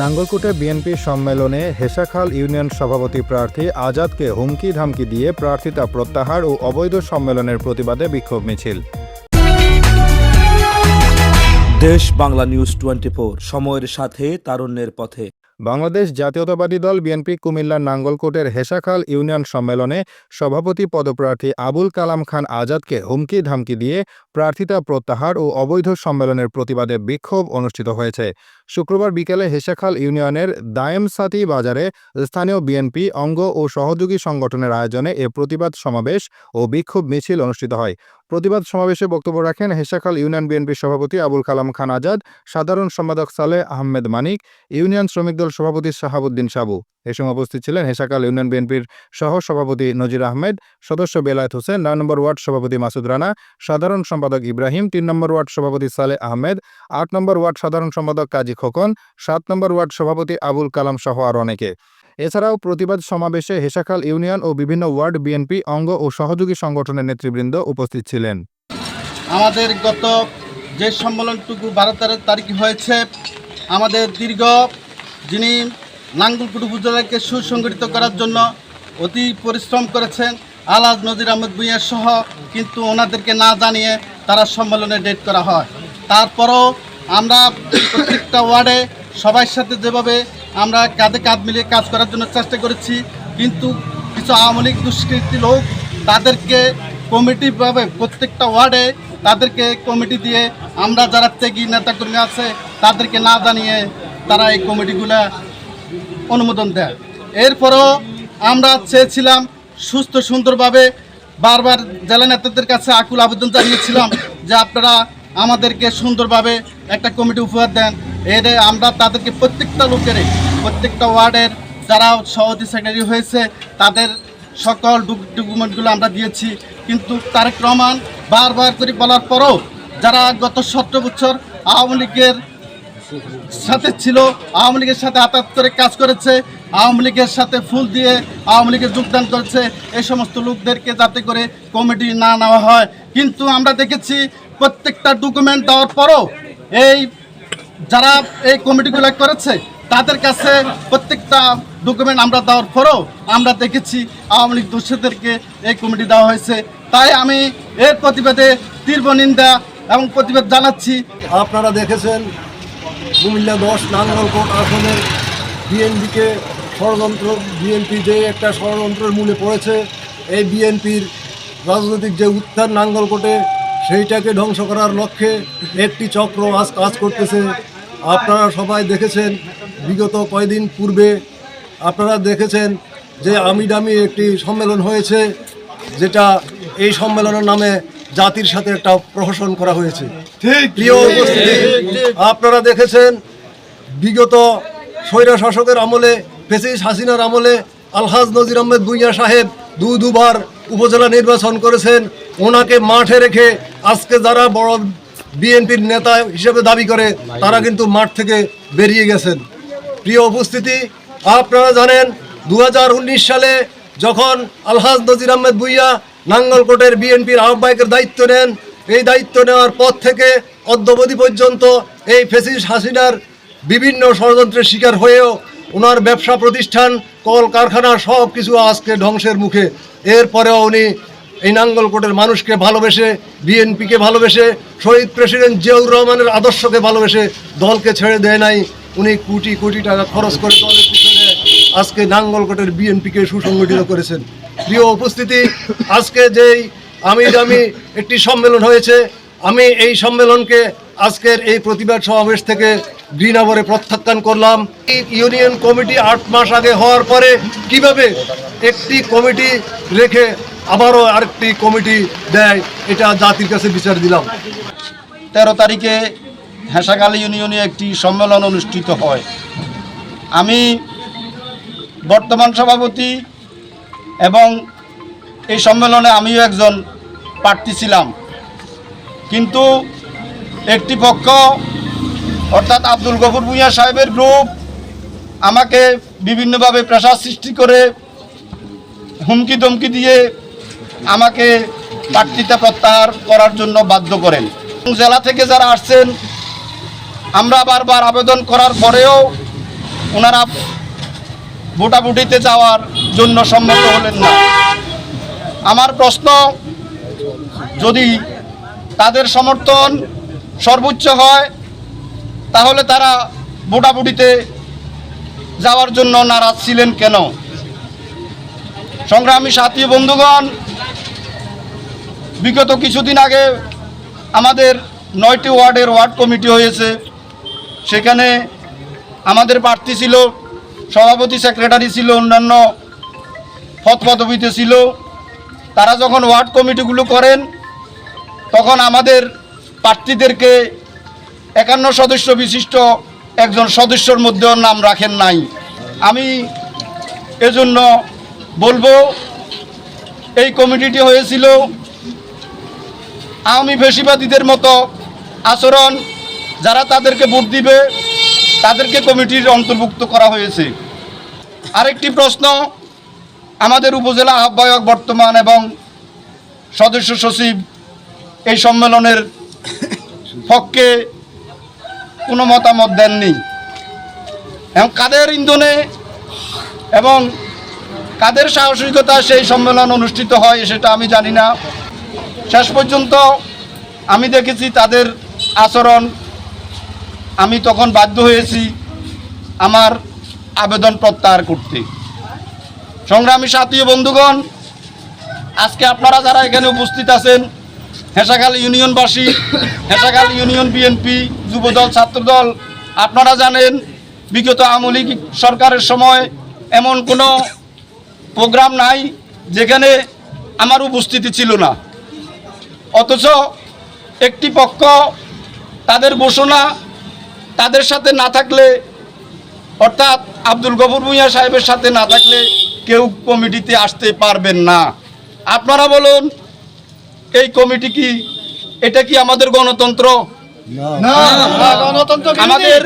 নাঙ্গলকোটে BNP সম্মেলনে Hesakhal union সভাপতি প্রার্থী আজাদকে হুমকি ধামকি দিয়ে প্রার্থিতা প্রত্যাহার ও অবৈধ সম্মেলনের প্রতিবাদে বিক্ষোভ মিছিল। দেশ বাংলা নিউজ টোয়েন্টি সময়ের সাথে, তারুণ্যের পথে। বাংলাদেশ জাতীয়তাবাদী দল বিএনপি কুমিল্লার নাঙ্গলকোটের হেসাখাল ইউনিয়ন সম্মেলনে সভাপতি পদপ্রার্থী আবুল কালাম খান আজাদকে হুমকি ধামকি দিয়ে প্রার্থিতা প্রত্যাহার ও অবৈধ সম্মেলনের প্রতিবাদে বিক্ষোভ অনুষ্ঠিত হয়েছে। শুক্রবার বিকেলে হেসাখাল ইউনিয়নের দায়েমসাতি বাজারে স্থানীয় বিএনপি, অঙ্গ ও সহযোগী সংগঠনের আয়োজনে এ প্রতিবাদ সমাবেশ ও বিক্ষোভ মিছিল অনুষ্ঠিত হয়। প্রতিবাদ সমাবেশে বক্তব্য রাখেন হেসাখাল ইউনিয়ন বিএনপির সভাপতি আবুল কালাম খান আজাদ, সাধারণ সম্পাদক সালে আহমেদ মানিক, ইউনিয়ন শ্রমিক দল সভাপতি শাহাবুদ্দিন সাবু। এ সময় উপস্থিত ছিলেন হেসাকাল ইউনিয়ন বিএনপির সহ সভাপতি নজির আহমেদ, সদস্য বেলায়েত হোসেন, নয় নম্বর ওয়ার্ড সভাপতি মাসুদ রানা, সাধারণ সম্পাদক ইব্রাহিম, তিন নম্বর ওয়ার্ড সভাপতি সালে আহমেদ, আট নম্বর ওয়ার্ড সাধারণ সম্পাদক কাজী খোকন, সাত নম্বর ওয়ার্ড সভাপতি আবুল কালাম সহ আরও অনেকে। এছাড়াও প্রতিবাদ সমাবেশে হেসাখাল ইউনিয়ন ও বিভিন্ন ওয়ার্ড বিএনপি অঙ্গ ও সহযোগী সংগঠনের নেতৃবৃন্দ উপস্থিত ছিলেন। আমাদের গত যে সম্মেলনটুকু বারো তেরো তারিখ হয়েছে, আমাদের দীর্ঘ যিনি নাঙ্গুলকুটু উপজেলাকে সুসংগঠিত করার জন্য অতি পরিশ্রম করেছেন আলাজ নজির আহমেদ ভুঁইয়া সহ কিন্তু ওনাদেরকে না জানিয়ে তারা সম্মেলনে ডেট করা হয়। তারপরও আমরা প্রত্যেকটা ওয়ার্ডে সবার সাথে যেভাবে আমরা কাঁধে কাঁধ মিলিয়ে কাজ করার জন্য চেষ্টা করেছি, কিন্তু কিছু আওয়ামী লীগ দুষ্কৃতী লোক তাদেরকে কমিটিভাবে প্রত্যেকটা ওয়ার্ডে তাদেরকে কমিটি দিয়ে আমরা যারা ত্যাগী নেতাকর্মী আছে তাদেরকে না জানিয়ে তারা এই কমিটিগুলা অনুমোদন দেয়। এরপরও আমরা চেয়েছিলাম সুস্থ, সুন্দরভাবে বারবার জেলা নেতাদের কাছে আকুল আবেদন জানিয়েছিলাম যে আপনারা আমাদেরকে সুন্দরভাবে একটা কমিটি উপহার দেন। এর আমরা তাদেরকে প্রত্যেকটা লোকের প্রত্যেকটা ওয়ার্ডের যারা সভাপতি সেক্রেটারি হয়েছে, তাদের সকল ডকুমেন্টগুলো আমরা দিয়েছি। কিন্তু তারেক রহমান বারবার করে বলার পরও যারা গত সতেরো বছর আওয়ামী লীগের সাথে ছিল আওয়ামী লীগের সাথে আতাত করে কাজ করেছে, আওয়ামী লীগের সাথে ফুল দিয়ে আওয়ামী লীগে যোগদান করেছে। এই সমস্ত লোকদেরকে যাতে করে কমিটি না নেওয়া হয়। কিন্তু আমরা দেখেছি প্রত্যেকটা ডকুমেন্ট দেওয়ার পরও এই যারা এই কমিটিগুলো করেছে, তাদের কাছে প্রত্যেকটা ডকুমেন্ট আমরা দেওয়ার পরও আমরা দেখেছি আওয়ামী লীগ দোষীদেরকে এই কমিটি দেওয়া হয়েছে। তাই আমি এর প্রতিবাদে তীব্র নিন্দা এবং প্রতিবাদ জানাচ্ছি। আপনারা দেখেছেন কুমিল্লা দশ নাঙ্গলকোট আসনের বিএনপিকে ষড়যন্ত্র, বিএনপি যে একটা ষড়যন্ত্রের মূলে পড়েছে, এই বিএনপির রাজনৈতিক যে উত্থান নাঙ্গলকোটে সেইটাকে ধ্বংস করার লক্ষ্যে একটি চক্র আজ কাজ করতেছে। আপনারা সবাই দেখেছেন, বিগত কয়দিন পূর্বে আপনারা দেখেছেন যে আমি দামি একটি সম্মেলন হয়েছে, যেটা এই সম্মেলনের নামে জাতির সাথে একটা প্রহসন করা হয়েছে। প্রিয় উপস্থিতি আপনারা দেখেছেন বিগত স্বৈরা শাসকের আমলে ফেসিস হাসিনার আমলে আলহাজ নজির আহমেদ ভুইয়া সাহেব দু দুবার উপজেলা নির্বাচন করেছেন। ওনাকে মাঠে রেখে আজকে যারা বড় বিএনপির নেতা হিসেবে দাবি করে তারা কিন্তু মাঠ থেকে বেরিয়ে গেছেন। প্রিয় উপস্থিতি আপনারা জানেন দু হাজার উনিশ সালে যখন আলহাজ নজির আহমেদ ভুইয়া নাঙ্গলকোটের বিএনপির আহ্বায়কের দায়িত্ব নেন। এই দায়িত্ব নেওয়ার পর থেকে অদ্যবধি পর্যন্ত এই ফেসিস হাসিনার বিভিন্ন ষড়যন্ত্রের শিকার হয়েও ওনার ব্যবসা প্রতিষ্ঠান কল কারখানা সব কিছু আজকে ধ্বংসের মুখে। এরপরেও উনি এই নাঙ্গলকোটের মানুষকে ভালোবেসে, বিএনপিকে ভালোবেসে, শহীদ প্রেসিডেন্ট জিয়াউর রহমানের আদর্শকে ভালোবেসে দলকে ছেড়ে দেয় নাই। উনি কোটি কোটি টাকা খরচ করে দলের পিছনে আজকে নাঙ্গলকোটের বিএনপিকে সুসংগঠিত করেছেন। প্রিয় উপস্থিতি, আজকে যেই আমি আমি একটি সম্মেলন হয়েছে, আমি এই সম্মেলনকে আজকের এই প্রতিবাদ সমাবেশ থেকে গ্রিনাবরে প্রত্যাখ্যান করলাম। ইউনিয়ন কমিটি আট মাস আগে হওয়ার পরে কীভাবে একটি কমিটি রেখে আবারও আরেকটি কমিটি দেয়, এটা জাতির কাছে বিচার দিলাম। তেরো তারিখে হেঁসাখালী ইউনিয়নে একটি সম্মেলন অনুষ্ঠিত হয়। আমি বর্তমান সভাপতি এবং এই সম্মেলনে আমিও একজন প্রার্থী ছিলাম। কিন্তু একটি পক্ষ, অর্থাৎ আব্দুল গফুর ভুঁইয়া সাহেবের গ্রুপ, আমাকে বিভিন্নভাবে প্রেশার সৃষ্টি করে হুমকি ধমকি দিয়ে আমাকে প্রার্থিতা প্রত্যাহার করার জন্য বাধ্য করেন। জেলা থেকে যারা আসছেন, আমরা বারবার আবেদন করার পরেও ওনারা ভোটাভুটিতে যাওয়ার জন্য সম্মত হলেন না। আমার প্রশ্ন, যদি তাদের সমর্থন সর্বোচ্চ হয়, তাহলে তারা ভোটাভুটিতে যাওয়ার জন্য নারাজ ছিলেন কেন? সংগ্রামী সাথী বন্ধুগণ, বিগত কিছুদিন আগে আমাদের নয়টি ওয়ার্ডের ওয়ার্ড কমিটি হয়েছে। সেখানে আমাদের প্রার্থী ছিল সভাপতি সেক্রেটারি ছিল, অন্যান্য পদ পদবিতে ছিল। তারা যখন ওয়ার্ড কমিটিগুলো করেন, তখন আমাদের প্রার্থীদেরকে একান্ন সদস্য বিশিষ্ট একজন সদস্যর মধ্যেও নাম রাখেন নাই। আমি এজন্য বলব, এই কমিটিটি হয়েছিল আওয়ামী ফেসিবাদীদের মতো আচরণ, যারা তাদেরকে ভোট দিবে তাদেরকে কমিটির অন্তর্ভুক্ত করা হয়েছে। আরেকটি প্রশ্ন, আমাদের উপজেলা আহ্বায়ক বর্তমান এবং সদস্য সচিব এই সম্মেলনের পক্ষে কোনো মতামত দেননি। এবং কাদের ইন্ধনে এবং কাদের সাহসিকতা সেই সম্মেলন অনুষ্ঠিত হয় সেটা আমি জানি না। শেষ পর্যন্ত আমি দেখেছি তাদের আচরণ আমি তখন বাধ্য হয়েছি আমার আবেদন প্রত্যাহার করতে। সংগ্রামী সাথী বন্ধুগণ, আজকে আপনারা যারা এখানে উপস্থিত আছেন, হেসাখাল ইউনিয়নবাসী, হেসাখাল ইউনিয়ন বিএনপি, যুবদল, ছাত্রদল, আপনারা জানেন, বিগত আমলি সরকারের সময় এমন কোনো প্রোগ্রাম নাই যেখানে আমার উপস্থিতি ছিল না। অথচ একটি পক্ষ তাদের ঘোষণা তাদের সাথে না থাকলে অর্থাৎ আব্দুল গফুর ভুঁইয়া সাহেবের সাথে না থাকলে কেউ কমিটিতে আসতে পারবেন না। আপনারা বলুন এই কমিটি কি এটা কি আমাদের গণতন্ত্র? আমাদের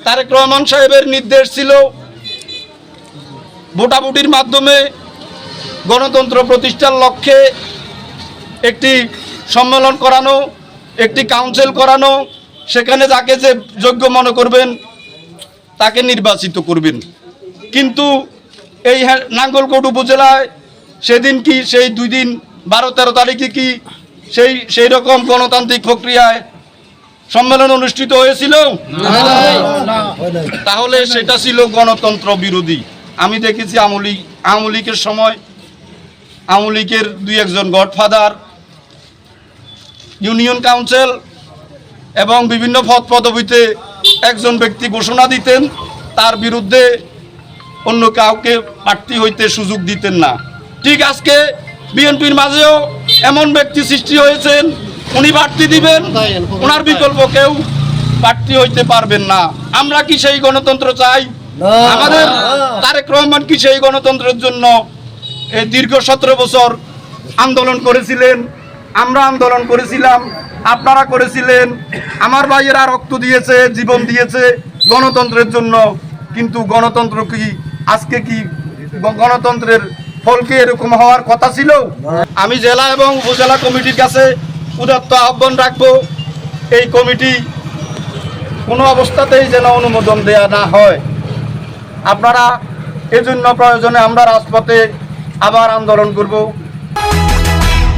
তারেক রহমান সাহেবের নির্দেশ ছিল ভোটাভুটির মাধ্যমে গণতন্ত্র প্রতিষ্ঠার লক্ষ্যে একটি সম্মেলন করানো একটি কাউন্সিল করানো সেখানে যাকে যে যোগ্য মনে করবেন তাকে নির্বাচিত করবেন। কিন্তু এই হ্যা- নাঙ্গলকোট উপজেলায় সেদিন কি সেই দুই দিন বারো তেরো তারিখে কি সেই সেই রকম গণতান্ত্রিক প্রক্রিয়ায় সম্মেলন অনুষ্ঠিত হয়েছিল? তাহলে সেটা ছিল গণতন্ত্র বিরোধী। আমি দেখেছি আমলি আমলিকের সময় আমলিকের দুই একজন গডফাদার ইউনিয়ন কাউন্সিল এবং বিভিন্ন পদ পদবিতে একজন ব্যক্তি ঘোষণা দিতেন তার বিরুদ্ধে অন্য কাউকে প্রার্থী হইতে সুযোগ দিতেন না। ঠিক আজকে বিএনপির মাঝেও এমন ব্যক্তি সৃষ্টি হয়েছেন উনি প্রার্থী দিবেন ওনার বিকল্প কেউ প্রার্থী হইতে পারবেন না। আমরা কি সেই গণতন্ত্র চাই? আমাদের তারেক রহমান কি সেই গণতন্ত্রের জন্য এই দীর্ঘ সতেরো বছর আন্দোলন করেছিলেন? আমরা আন্দোলন করেছিলাম আপনারা করেছিলেন। আমার ভাইয়েরা রক্ত দিয়েছে, জীবন দিয়েছে গণতন্ত্রের জন্য। কিন্তু গণতন্ত্র কি আজকে কি গণতন্ত্রের ফল কি এরকম হওয়ার কথা ছিল? আমি জেলা এবং উপজেলা কমিটির কাছে উদাত্ত আহ্বান রাখব, এই কমিটি কোনো অবস্থাতেই যেন অনুমোদন দেয়া না হয়। আপনারা এজন্য প্রয়োজনে আমরা রাজপথে আবার আন্দোলন করব।